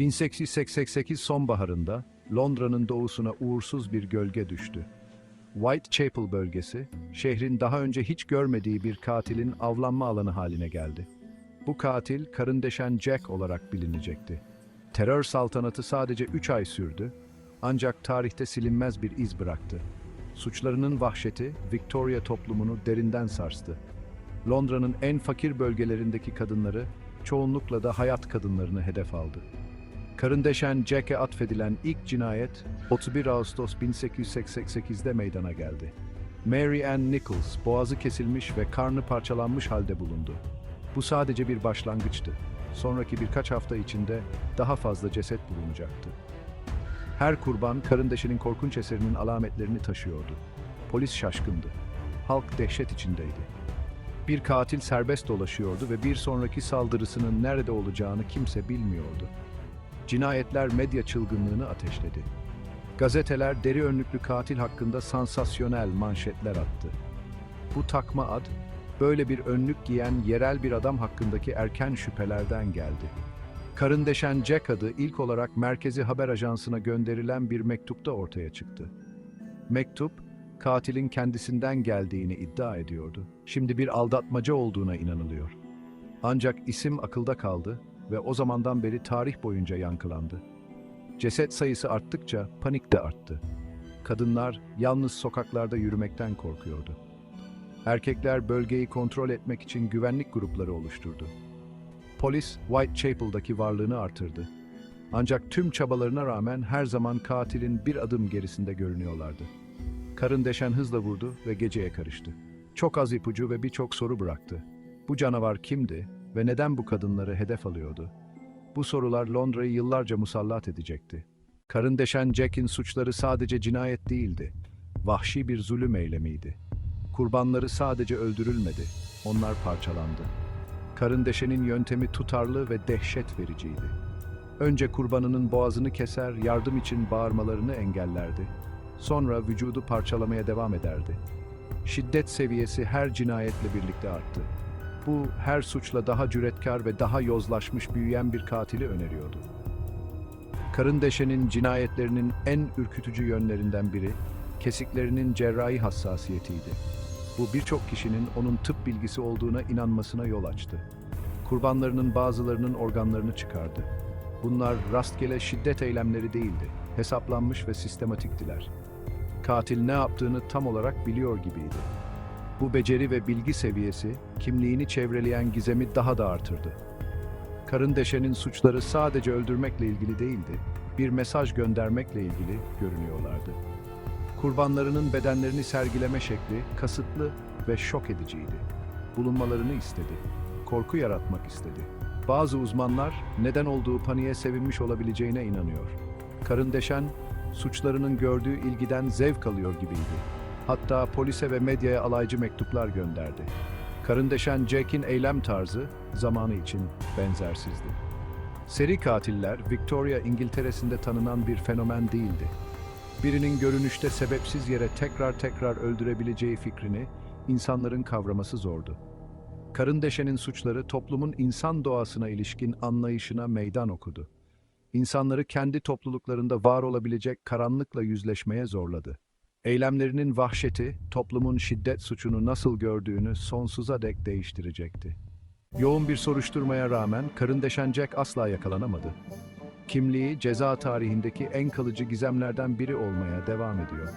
1888 sonbaharında Londra'nın doğusuna uğursuz bir gölge düştü. Whitechapel bölgesi, şehrin daha önce hiç görmediği bir katilin avlanma alanı haline geldi. Bu katil karın deşen Jack olarak bilinecekti. Terör saltanatı sadece 3 ay sürdü ancak tarihte silinmez bir iz bıraktı. Suçlarının vahşeti Victoria toplumunu derinden sarstı. Londra'nın en fakir bölgelerindeki kadınları, çoğunlukla da hayat kadınlarını hedef aldı. Karın deşen Jack'e atfedilen ilk cinayet 31 Ağustos 1888'de meydana geldi. Mary Ann Nichols boğazı kesilmiş ve karnı parçalanmış halde bulundu. Bu sadece bir başlangıçtı. Sonraki birkaç hafta içinde daha fazla ceset bulunacaktı. Her kurban karın deşenin korkunç eserinin alametlerini taşıyordu. Polis şaşkındı. Halk dehşet içindeydi. Bir katil serbest dolaşıyordu ve bir sonraki saldırısının nerede olacağını kimse bilmiyordu. Cinayetler medya çılgınlığını ateşledi. Gazeteler deri önlüklü katil hakkında sansasyonel manşetler attı. Bu takma ad, böyle bir önlük giyen yerel bir adam hakkındaki erken şüphelerden geldi. Karın deşen Jack adı ilk olarak Merkezi Haber Ajansı'na gönderilen bir mektupta ortaya çıktı. Mektup, katilin kendisinden geldiğini iddia ediyordu. Şimdi bir aldatmaca olduğuna inanılıyor. Ancak isim akılda kaldı ve o zamandan beri tarih boyunca yankılandı. Ceset sayısı arttıkça panik de arttı. Kadınlar yalnız sokaklarda yürümekten korkuyordu. Erkekler bölgeyi kontrol etmek için güvenlik grupları oluşturdu. Polis Whitechapel'daki varlığını artırdı. Ancak tüm çabalarına rağmen her zaman katilin bir adım gerisinde görünüyorlardı. Karın deşen hızla vurdu ve geceye karıştı. Çok az ipucu ve birçok soru bıraktı. Bu canavar kimdi ve neden bu kadınları hedef alıyordu? Bu sorular Londra'yı yıllarca musallat edecekti. Karın deşen Jack'in suçları sadece cinayet değildi. Vahşi bir zulüm eylemiydi. Kurbanları sadece öldürülmedi, onlar parçalandı. Karın deşenin yöntemi tutarlı ve dehşet vericiydi. Önce kurbanının boğazını keser, yardım için bağırmalarını engellerdi. Sonra vücudu parçalamaya devam ederdi. Şiddet seviyesi her cinayetle birlikte arttı. Bu her suçla daha cüretkar ve daha yozlaşmış büyüyen bir katili öneriyordu. Karın deşenin cinayetlerinin en ürkütücü yönlerinden biri, kesiklerinin cerrahi hassasiyetiydi. Bu birçok kişinin onun tıp bilgisi olduğuna inanmasına yol açtı. Kurbanlarının bazılarının organlarını çıkardı. Bunlar rastgele şiddet eylemleri değildi, hesaplanmış ve sistematiktiler. Katil ne yaptığını tam olarak biliyor gibiydi. Bu beceri ve bilgi seviyesi, kimliğini çevreleyen gizemi daha da artırdı. Karın deşenin suçları sadece öldürmekle ilgili değildi, bir mesaj göndermekle ilgili görünüyorlardı. Kurbanlarının bedenlerini sergileme şekli kasıtlı ve şok ediciydi. Bulunmalarını istedi. Korku yaratmak istedi. Bazı uzmanlar neden olduğu paniğe sevinmiş olabileceğine inanıyor. Karın deşen, suçlarının gördüğü ilgiden zevk alıyor gibiydi. Hatta polise ve medyaya alaycı mektuplar gönderdi. Karın deşen Jack'in eylem tarzı zamanı için benzersizdi. Seri katiller Victoria İngiltere'sinde tanınan bir fenomen değildi birinin görünüşte sebepsiz yere tekrar tekrar öldürebileceği fikrini insanların kavraması zordu. Karın deşenin suçları toplumun insan doğasına ilişkin anlayışına meydan okudu. İnsanları kendi topluluklarında var olabilecek karanlıkla yüzleşmeye zorladı. Eylemlerinin vahşeti, toplumun şiddet suçunu nasıl gördüğünü sonsuza dek değiştirecekti. Yoğun bir soruşturmaya rağmen karın deşen Jack asla yakalanamadı kimliği ceza tarihindeki en kalıcı gizemlerden biri olmaya devam ediyor.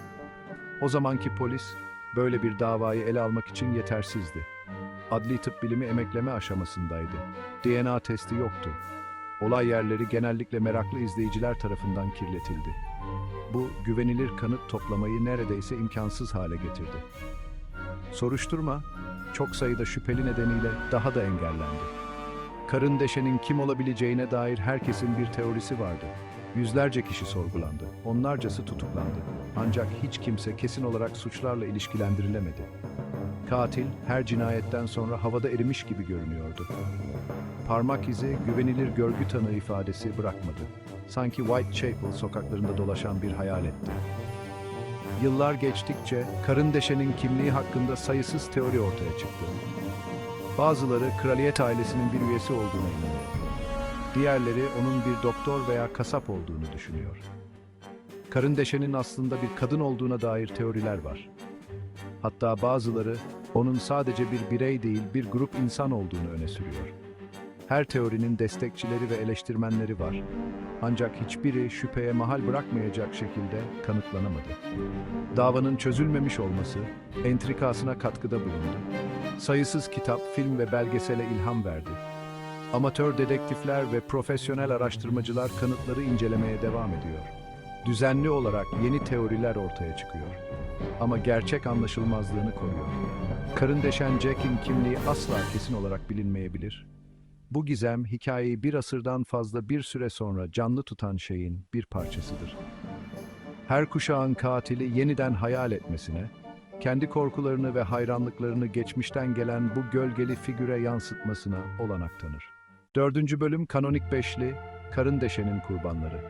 O zamanki polis böyle bir davayı ele almak için yetersizdi. Adli tıp bilimi emekleme aşamasındaydı. DNA testi yoktu. Olay yerleri genellikle meraklı izleyiciler tarafından kirletildi. Bu güvenilir kanıt toplamayı neredeyse imkansız hale getirdi. Soruşturma çok sayıda şüpheli nedeniyle daha da engellendi. Karın deşenin kim olabileceğine dair herkesin bir teorisi vardı. Yüzlerce kişi sorgulandı, onlarcası tutuklandı. Ancak hiç kimse kesin olarak suçlarla ilişkilendirilemedi. Katil her cinayetten sonra havada erimiş gibi görünüyordu. Parmak izi güvenilir görgü tanığı ifadesi bırakmadı. Sanki Whitechapel sokaklarında dolaşan bir hayaletti. Yıllar geçtikçe karın deşenin kimliği hakkında sayısız teori ortaya çıktı. Bazıları kraliyet ailesinin bir üyesi olduğuna inanıyor. Diğerleri onun bir doktor veya kasap olduğunu düşünüyor. Karın deşenin aslında bir kadın olduğuna dair teoriler var. Hatta bazıları onun sadece bir birey değil bir grup insan olduğunu öne sürüyor. Her teorinin destekçileri ve eleştirmenleri var. Ancak hiçbiri şüpheye mahal bırakmayacak şekilde kanıtlanamadı. Davanın çözülmemiş olması entrikasına katkıda bulundu. Sayısız kitap, film ve belgesele ilham verdi. Amatör dedektifler ve profesyonel araştırmacılar kanıtları incelemeye devam ediyor. Düzenli olarak yeni teoriler ortaya çıkıyor. Ama gerçek anlaşılmazlığını koruyor. Karın deşen Jack'in kimliği asla kesin olarak bilinmeyebilir. Bu gizem hikayeyi bir asırdan fazla bir süre sonra canlı tutan şeyin bir parçasıdır. Her kuşağın katili yeniden hayal etmesine, kendi korkularını ve hayranlıklarını geçmişten gelen bu gölgeli figüre yansıtmasına olanak tanır. Dördüncü bölüm Kanonik Beşli, Karın Deşen'in kurbanları.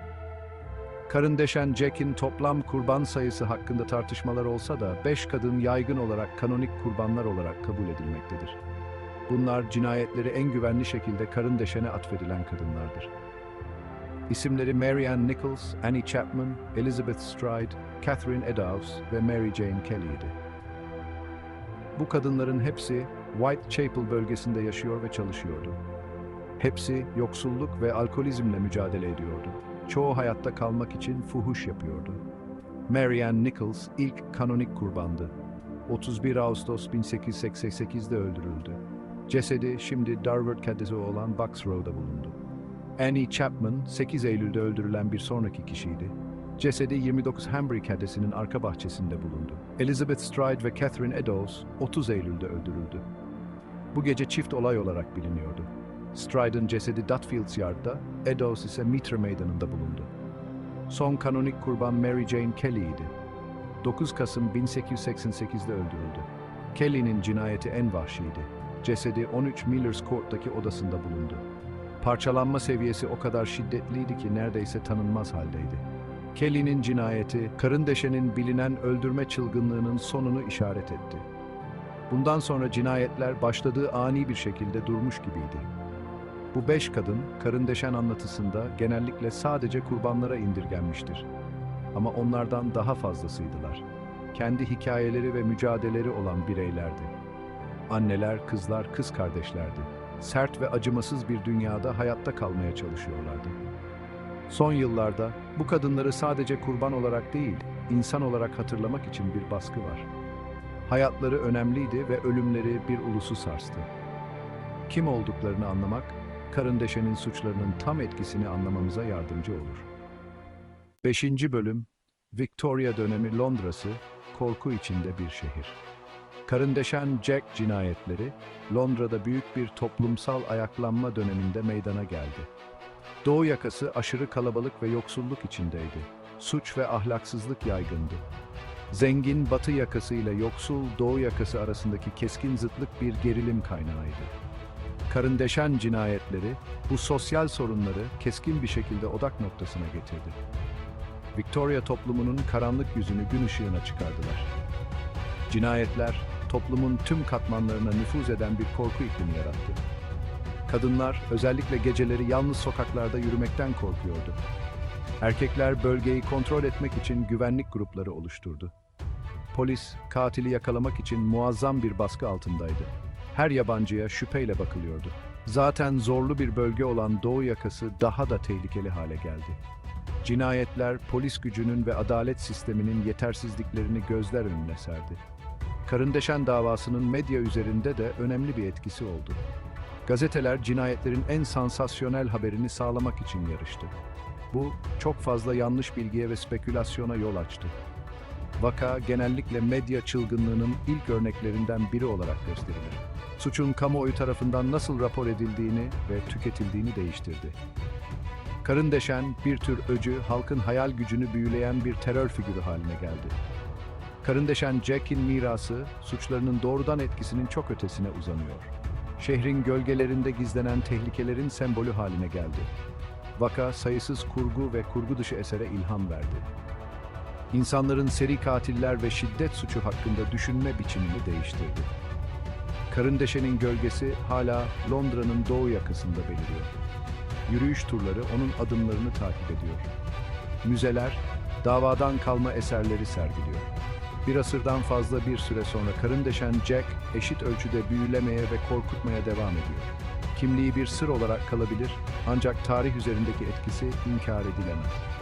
Karın Deşen Jack'in toplam kurban sayısı hakkında tartışmalar olsa da beş kadın yaygın olarak kanonik kurbanlar olarak kabul edilmektedir. Bunlar cinayetleri en güvenli şekilde karın deşene atfedilen kadınlardır. İsimleri Mary Nichols, Annie Chapman, Elizabeth Stride, Catherine Eddowes ve Mary Jane Kelly'ydi. Bu kadınların hepsi Whitechapel bölgesinde yaşıyor ve çalışıyordu. Hepsi yoksulluk ve alkolizmle mücadele ediyordu. Çoğu hayatta kalmak için fuhuş yapıyordu. Mary Nichols ilk kanonik kurbandı. 31 Ağustos 1888'de öldürüldü. Cesedi şimdi Darwin Caddesi olan Bucks Road'da bulundu. Annie Chapman 8 Eylül'de öldürülen bir sonraki kişiydi. Cesedi 29 Hanbury Caddesi'nin arka bahçesinde bulundu. Elizabeth Stride ve Catherine Eddowes 30 Eylül'de öldürüldü. Bu gece çift olay olarak biliniyordu. Stride'ın cesedi Dutfields Yard'da, Eddowes ise Mitre Meydanı'nda bulundu. Son kanonik kurban Mary Jane Kelly'ydi. 9 Kasım 1888'de öldürüldü. Kelly'nin cinayeti en vahşiydi. Cesedi 13 Millers Court'taki odasında bulundu. Parçalanma seviyesi o kadar şiddetliydi ki neredeyse tanınmaz haldeydi. Kelly'nin cinayeti, karın deşenin bilinen öldürme çılgınlığının sonunu işaret etti. Bundan sonra cinayetler başladığı ani bir şekilde durmuş gibiydi. Bu beş kadın, karın deşen anlatısında genellikle sadece kurbanlara indirgenmiştir. Ama onlardan daha fazlasıydılar. Kendi hikayeleri ve mücadeleleri olan bireylerdi. Anneler, kızlar, kız kardeşlerdi. Sert ve acımasız bir dünyada hayatta kalmaya çalışıyorlardı. Son yıllarda bu kadınları sadece kurban olarak değil, insan olarak hatırlamak için bir baskı var. Hayatları önemliydi ve ölümleri bir ulusu sarstı. Kim olduklarını anlamak, karın suçlarının tam etkisini anlamamıza yardımcı olur. 5. Bölüm Victoria dönemi Londra'sı, korku içinde bir şehir. Karın deşen Jack cinayetleri, Londra'da büyük bir toplumsal ayaklanma döneminde meydana geldi. Doğu yakası aşırı kalabalık ve yoksulluk içindeydi. Suç ve ahlaksızlık yaygındı. Zengin batı yakası ile yoksul doğu yakası arasındaki keskin zıtlık bir gerilim kaynağıydı. Karın deşen cinayetleri bu sosyal sorunları keskin bir şekilde odak noktasına getirdi. Victoria toplumunun karanlık yüzünü gün ışığına çıkardılar. Cinayetler toplumun tüm katmanlarına nüfuz eden bir korku iklimi yarattı. Kadınlar özellikle geceleri yalnız sokaklarda yürümekten korkuyordu. Erkekler bölgeyi kontrol etmek için güvenlik grupları oluşturdu. Polis katili yakalamak için muazzam bir baskı altındaydı. Her yabancıya şüpheyle bakılıyordu. Zaten zorlu bir bölge olan Doğu yakası daha da tehlikeli hale geldi. Cinayetler polis gücünün ve adalet sisteminin yetersizliklerini gözler önüne serdi. Karındeşen davasının medya üzerinde de önemli bir etkisi oldu. Gazeteler cinayetlerin en sansasyonel haberini sağlamak için yarıştı. Bu çok fazla yanlış bilgiye ve spekülasyona yol açtı. Vaka genellikle medya çılgınlığının ilk örneklerinden biri olarak gösterilir. Suçun kamuoyu tarafından nasıl rapor edildiğini ve tüketildiğini değiştirdi. Karın deşen bir tür öcü, halkın hayal gücünü büyüleyen bir terör figürü haline geldi. Karın deşen Jack'in mirası, suçlarının doğrudan etkisinin çok ötesine uzanıyor. Şehrin gölgelerinde gizlenen tehlikelerin sembolü haline geldi. Vaka sayısız kurgu ve kurgu dışı esere ilham verdi. İnsanların seri katiller ve şiddet suçu hakkında düşünme biçimini değiştirdi. Karın deşenin gölgesi hala Londra'nın doğu yakasında beliriyor. Yürüyüş turları onun adımlarını takip ediyor. Müzeler, davadan kalma eserleri sergiliyor. Bir asırdan fazla bir süre sonra karın deşen Jack, eşit ölçüde büyülemeye ve korkutmaya devam ediyor. Kimliği bir sır olarak kalabilir ancak tarih üzerindeki etkisi inkar edilemez.